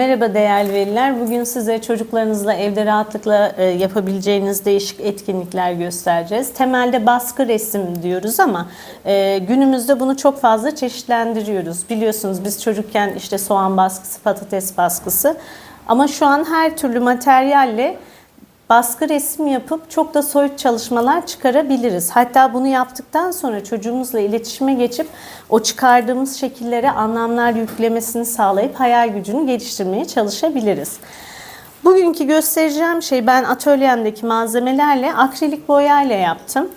Merhaba değerli veliler. Bugün size çocuklarınızla evde rahatlıkla e, yapabileceğiniz değişik etkinlikler göstereceğiz. Temelde baskı resim diyoruz ama e, günümüzde bunu çok fazla çeşitlendiriyoruz. Biliyorsunuz biz çocukken işte soğan baskısı, patates baskısı ama şu an her türlü materyalle baskı resim yapıp çok da soyut çalışmalar çıkarabiliriz. Hatta bunu yaptıktan sonra çocuğumuzla iletişime geçip o çıkardığımız şekillere anlamlar yüklemesini sağlayıp hayal gücünü geliştirmeye çalışabiliriz. Bugünkü göstereceğim şey ben atölyemdeki malzemelerle akrilik boyayla yaptım.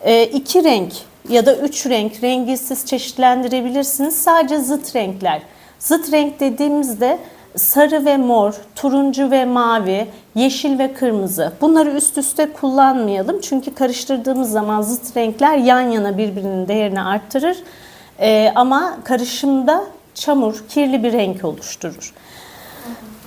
E, iki renk ya da üç renk rengi siz çeşitlendirebilirsiniz. Sadece zıt renkler. Zıt renk dediğimizde sarı ve mor, turuncu ve mavi, yeşil ve kırmızı. Bunları üst üste kullanmayalım. Çünkü karıştırdığımız zaman zıt renkler yan yana birbirinin değerini arttırır. Ee, ama karışımda çamur, kirli bir renk oluşturur.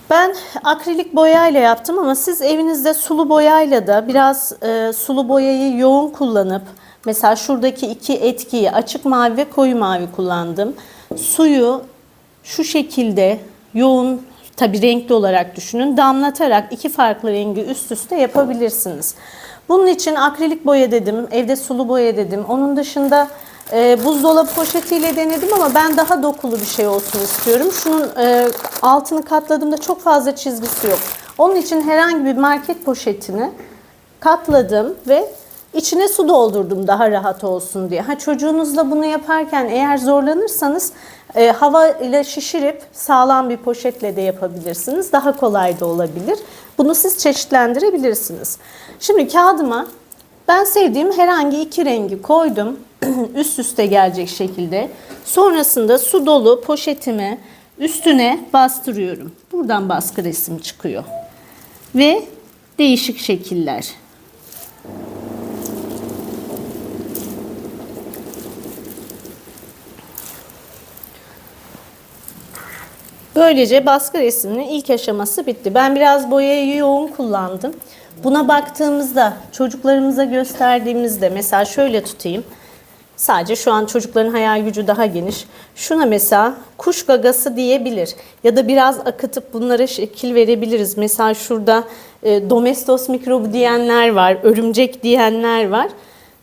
Ben akrilik boyayla yaptım ama siz evinizde sulu boyayla da biraz e, sulu boyayı yoğun kullanıp mesela şuradaki iki etkiyi açık mavi ve koyu mavi kullandım. Suyu şu şekilde yoğun tabi renkli olarak düşünün damlatarak iki farklı rengi üst üste yapabilirsiniz. Bunun için akrilik boya dedim, evde sulu boya dedim. Onun dışında e, buzdolabı poşetiyle denedim ama ben daha dokulu bir şey olsun istiyorum. Şunun e, altını katladığımda çok fazla çizgisi yok. Onun için herhangi bir market poşetini katladım ve içine su doldurdum daha rahat olsun diye. Ha çocuğunuzla bunu yaparken eğer zorlanırsanız e, hava ile şişirip sağlam bir poşetle de yapabilirsiniz. Daha kolay da olabilir. Bunu siz çeşitlendirebilirsiniz. Şimdi kağıdıma ben sevdiğim herhangi iki rengi koydum. üst üste gelecek şekilde. Sonrasında su dolu poşetimi üstüne bastırıyorum. Buradan baskı resim çıkıyor. Ve değişik şekiller. Böylece baskı resminin ilk aşaması bitti. Ben biraz boyayı yoğun kullandım. Buna baktığımızda, çocuklarımıza gösterdiğimizde mesela şöyle tutayım. Sadece şu an çocukların hayal gücü daha geniş. Şuna mesela kuş gagası diyebilir. Ya da biraz akıtıp bunlara şekil verebiliriz. Mesela şurada e, domestos mikrobu diyenler var, örümcek diyenler var.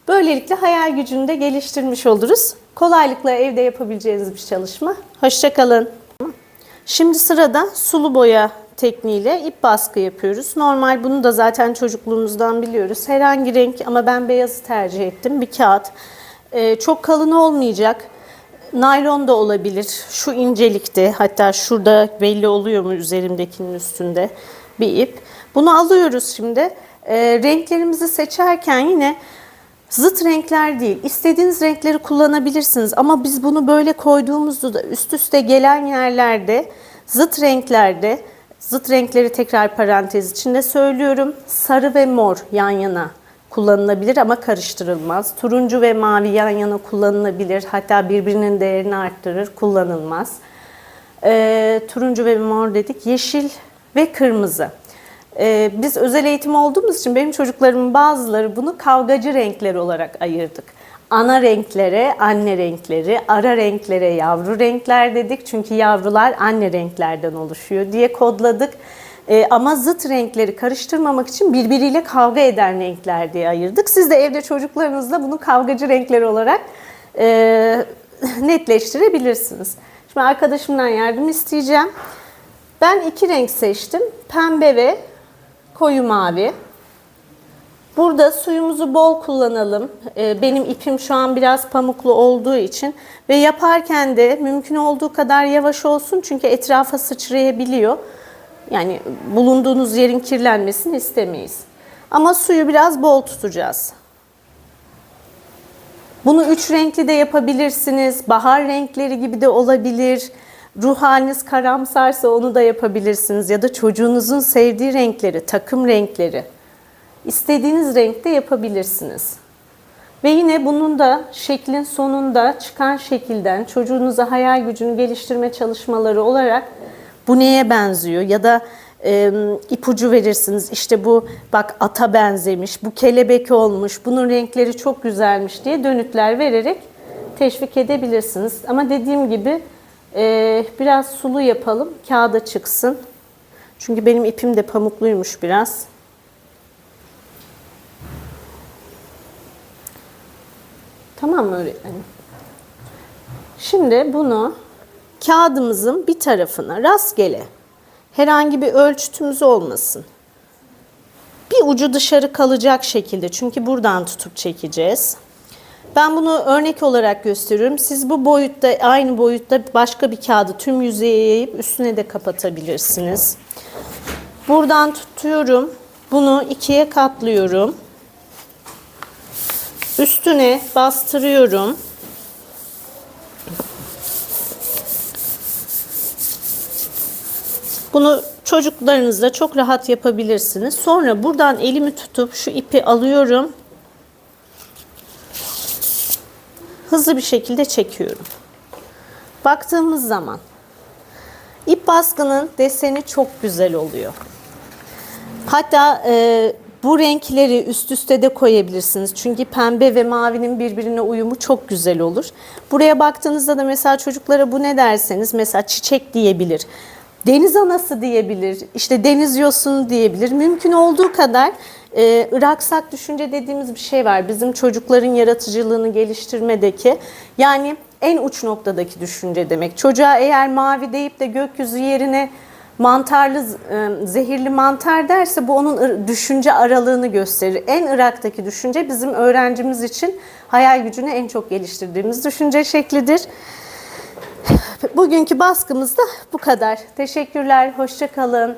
Böylelikle hayal gücünü de geliştirmiş oluruz. Kolaylıkla evde yapabileceğiniz bir çalışma. Hoşçakalın. Şimdi sırada sulu boya tekniğiyle ip baskı yapıyoruz. Normal bunu da zaten çocukluğumuzdan biliyoruz. Herhangi renk ama ben beyazı tercih ettim. Bir kağıt. Ee, çok kalın olmayacak. Naylon da olabilir. Şu incelikte hatta şurada belli oluyor mu üzerimdekinin üstünde bir ip. Bunu alıyoruz şimdi. Ee, renklerimizi seçerken yine Zıt renkler değil. İstediğiniz renkleri kullanabilirsiniz ama biz bunu böyle koyduğumuzda da üst üste gelen yerlerde zıt renklerde zıt renkleri tekrar parantez içinde söylüyorum. Sarı ve mor yan yana kullanılabilir ama karıştırılmaz. Turuncu ve mavi yan yana kullanılabilir. Hatta birbirinin değerini arttırır, kullanılmaz. Ee, turuncu ve mor dedik. Yeşil ve kırmızı. Ee, biz özel eğitim olduğumuz için benim çocuklarımın bazıları bunu kavgacı renkler olarak ayırdık. Ana renklere anne renkleri, ara renklere yavru renkler dedik. Çünkü yavrular anne renklerden oluşuyor diye kodladık. Ee, ama zıt renkleri karıştırmamak için birbiriyle kavga eden renkler diye ayırdık. Siz de evde çocuklarınızla bunu kavgacı renkler olarak e, netleştirebilirsiniz. Şimdi arkadaşımdan yardım isteyeceğim. Ben iki renk seçtim. Pembe ve koyu mavi. Burada suyumuzu bol kullanalım. Ee, benim ipim şu an biraz pamuklu olduğu için ve yaparken de mümkün olduğu kadar yavaş olsun çünkü etrafa sıçrayabiliyor. Yani bulunduğunuz yerin kirlenmesini istemeyiz. Ama suyu biraz bol tutacağız. Bunu üç renkli de yapabilirsiniz. Bahar renkleri gibi de olabilir. Ruh haliniz karamsarsa onu da yapabilirsiniz. Ya da çocuğunuzun sevdiği renkleri, takım renkleri. İstediğiniz renkte yapabilirsiniz. Ve yine bunun da şeklin sonunda çıkan şekilden çocuğunuza hayal gücünü geliştirme çalışmaları olarak bu neye benziyor ya da e, ipucu verirsiniz. İşte bu bak ata benzemiş, bu kelebek olmuş, bunun renkleri çok güzelmiş diye dönütler vererek teşvik edebilirsiniz. Ama dediğim gibi Ee, biraz sulu yapalım. Kağıda çıksın. Çünkü benim ipim de pamukluymuş biraz. Tamam mı öğretmenim? Şimdi bunu kağıdımızın bir tarafına rastgele herhangi bir ölçütümüz olmasın. Bir ucu dışarı kalacak şekilde çünkü buradan tutup çekeceğiz. Ben bunu örnek olarak gösteriyorum. Siz bu boyutta aynı boyutta başka bir kağıdı tüm yüzeye yayıp üstüne de kapatabilirsiniz. Buradan tutuyorum. Bunu ikiye katlıyorum. Üstüne bastırıyorum. Bunu çocuklarınızla çok rahat yapabilirsiniz. Sonra buradan elimi tutup şu ipi alıyorum. Hızlı bir şekilde çekiyorum. Baktığımız zaman ip baskının deseni çok güzel oluyor. Hatta e, bu renkleri üst üste de koyabilirsiniz. Çünkü pembe ve mavinin birbirine uyumu çok güzel olur. Buraya baktığınızda da mesela çocuklara bu ne derseniz mesela çiçek diyebilir. Deniz anası diyebilir, işte deniz yosunu diyebilir. Mümkün olduğu kadar e, Iraksak düşünce dediğimiz bir şey var. Bizim çocukların yaratıcılığını geliştirmedeki yani en uç noktadaki düşünce demek. Çocuğa eğer mavi deyip de gökyüzü yerine mantarlı, e, zehirli mantar derse bu onun düşünce aralığını gösterir. En Irak'taki düşünce bizim öğrencimiz için hayal gücünü en çok geliştirdiğimiz düşünce şeklidir. Bugünkü baskımız da bu kadar. Teşekkürler, hoşça kalın.